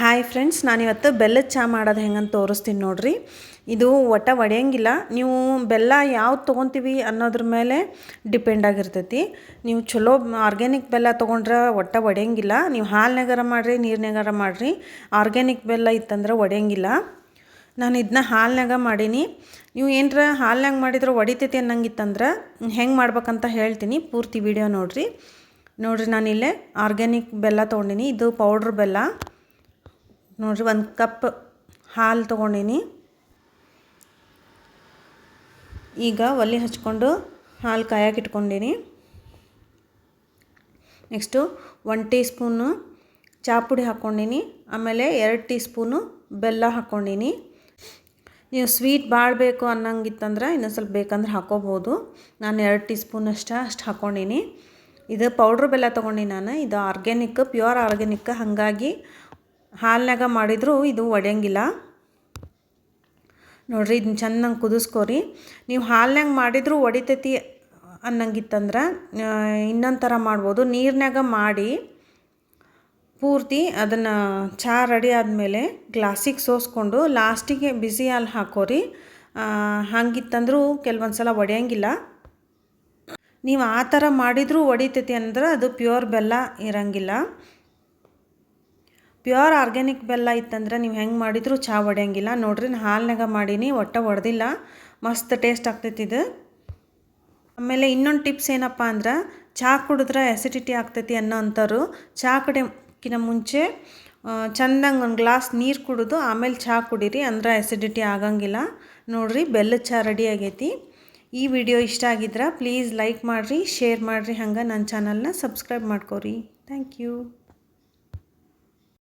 Hi friends ನಾನಿವತ್ತು ಬೆಲ್ಲದ ಚಹಾ ಮಾಡೋದು ಹೆಂಗಂತ ತೋರಿಸ್ತೀನಿ ನೋಡ್ರಿ. ಇದು ಒಟ್ಟ ಒಡೆಯಂಗಿಲ್ಲ. ನೀವು ಬೆಲ್ಲ ಯಾವ್ದು ತೊಗೊತೀವಿ ಅನ್ನೋದ್ರ ಮೇಲೆ ಡಿಪೆಂಡ್ ಆಗಿರ್ತೈತಿ. ನೀವು ಚಲೋ ಆರ್ಗ್ಯಾನಿಕ್ ಬೆಲ್ಲ ತೊಗೊಂಡ್ರೆ ಒಟ್ಟ ಒಡೆಯಂಗಿಲ್ಲ. ನೀವು ಹಾಲ್ನಾಗಾರ ಮಾಡಿರಿ ನೀರ್ನಾಗಾರ ಮಾಡಿರಿ. ಆರ್ಗ್ಯಾನಿಕ್ ಬೆಲ್ಲ ಇತ್ತಂದ್ರೆ ಒಡೆಯಂಗಿಲ್ಲ. ನಾನು ಇದನ್ನ ಹಾಲ್ನಾಗ ಮಾಡೀನಿ. ನೀವು ಏನರ ಹಾಲ್ನಾಗ ಮಾಡಿದ್ರೆ ಒಡಿತೈತಿ ಅನ್ನಂಗಿತ್ತಂದ್ರೆ ಹೆಂಗೆ ಮಾಡ್ಬೇಕಂತ ಹೇಳ್ತೀನಿ. ಪೂರ್ತಿ ವಿಡಿಯೋ ನೋಡಿರಿ. ನೋಡಿರಿ ನಾನಿಲ್ಲೇ ಆರ್ಗ್ಯಾನಿಕ್ ಬೆಲ್ಲ ತೊಗೊಂಡಿನಿ. ಇದು ಪೌಡ್ರ್ ಬೆಲ್ಲ. ನೋಡಿರಿ, ಒಂದು ಕಪ್ ಹಾಲು ತೊಗೊಂಡೀನಿ. ಈಗ ಒಲೆ ಹಚ್ಕೊಂಡು ಹಾಲು ಕಾಯಕ್ಕೆ ಇಟ್ಕೊಂಡೀನಿ. ನೆಕ್ಸ್ಟು ಒನ್ ಟೀ ಸ್ಪೂನು ಚಹಾ ಪುಡಿ ಹಾಕ್ಕೊಂಡೀನಿ ಆಮೇಲೆ ಎರಡು ಟೀ ಸ್ಪೂನು ಬೆಲ್ಲ ಹಾಕ್ಕೊಂಡೀನಿ ನೀವು ಸ್ವೀಟ್ ಭಾಳ ಬೇಕು ಅನ್ನಂಗಿತ್ತಂದ್ರೆ ಇನ್ನೊಂದು ಸ್ವಲ್ಪ ಬೇಕಂದ್ರೆ ಹಾಕೋಬೋದು. ನಾನು ಎರಡು ಟೀ ಸ್ಪೂನ್ ಅಷ್ಟು ಅಷ್ಟು ಹಾಕ್ಕೊಂಡೀನಿ ಇದು ಪೌಡ್ರ್ ಬೆಲ್ಲ ತೊಗೊಂಡು ನಾನು. ಇದು ಆರ್ಗ್ಯಾನಿಕ್, ಪ್ಯೂರ್ ಆರ್ಗ್ಯಾನಿಕ್. ಹಾಗಾಗಿ ಹಾಲಿನಾಗ ಮಾಡಿದರೂ ಇದು ಒಡೆಯಂಗಿಲ್ಲ. ನೋಡಿರಿ ಇದನ್ನ ಚೆನ್ನಾಗಿ ಕುದಿಸ್ಕೋರಿ. ನೀವು ಹಾಲಿನಾಗ ಮಾಡಿದರೂ ಒಡಿತೈತಿ ಅನ್ನಂಗಿತ್ತಂದ್ರೆ ಇನ್ನೊಂದು ಥರ ಮಾಡ್ಬೋದು. ನೀರಿನಾಗ ಮಾಡಿ ಪೂರ್ತಿ ಅದನ್ನು ಚಹಾ ರೆಡಿ ಆದಮೇಲೆ ಗ್ಲಾಸಿಗೆ ಸೋಸ್ಕೊಂಡು ಲಾಸ್ಟಿಗೆ ಬಿಸಿ ಹಾಲು ಹಾಕೋರಿ. ಹಾಗಿತ್ತಂದ್ರೂ ಕೆಲವೊಂದು ಸಲ ಒಡೆಯಂಗಿಲ್ಲ. ನೀವು ಆ ಥರ ಮಾಡಿದರೂ ಒಡಿತೈತಿ ಅಂದ್ರೆ ಅದು ಪ್ಯೂರ್ ಬೆಲ್ಲ ಇರೋಂಗಿಲ್ಲ. ಪ್ಯೂರ್ ಆರ್ಗ್ಯಾನಿಕ್ ಬೆಲ್ಲ ಇತ್ತಂದ್ರೆ ನೀವು ಹೆಂಗೆ ಮಾಡಿದರೂ ಚಾ ಒಡೆಯಂಗಿಲ್ಲ. ನೋಡ್ರಿ ನಾನು ಹಾಲ್ನಾಗ ಮಾಡೀನಿ, ಒಟ್ಟ ಒಡೆದಿಲ್ಲ. ಮಸ್ತ್ ಟೇಸ್ಟ್ ಆಗ್ತೈತಿ ಇದು. ಆಮೇಲೆ ಇನ್ನೊಂದು ಟಿಪ್ಸ್ ಏನಪ್ಪ ಅಂದ್ರೆ ಚಹಾ ಕುಡಿದ್ರೆ ಎಸಿಡಿಟಿ ಆಗ್ತೈತಿ ಅನ್ನೋ ಅಂಥವ್ರು ಚಹಾ ಕಡೆಕಿನ ಮುಂಚೆ ಚಂದಂಗೆ ಒಂದು ಗ್ಲಾಸ್ ನೀರು ಕುಡಿದು ಆಮೇಲೆ ಚಹಾ ಕುಡೀರಿ, ಅಂದ್ರೆ ಎಸಿಡಿಟಿ ಆಗಂಗಿಲ್ಲ. ನೋಡಿರಿ ಬೆಲ್ಲದ ಚಹಾ ರೆಡಿ ಆಗೈತಿ. ಈ ವಿಡಿಯೋ ಇಷ್ಟ ಆಗಿದ್ರೆ ಪ್ಲೀಸ್ ಲೈಕ್ ಮಾಡಿರಿ ಶೇರ್ ಮಾಡಿರಿ, ಹಂಗೆ ನನ್ನ ಚಾನಲ್ನ ಸಬ್ಸ್ಕ್ರೈಬ್ ಮಾಡ್ಕೊರಿ. Thank you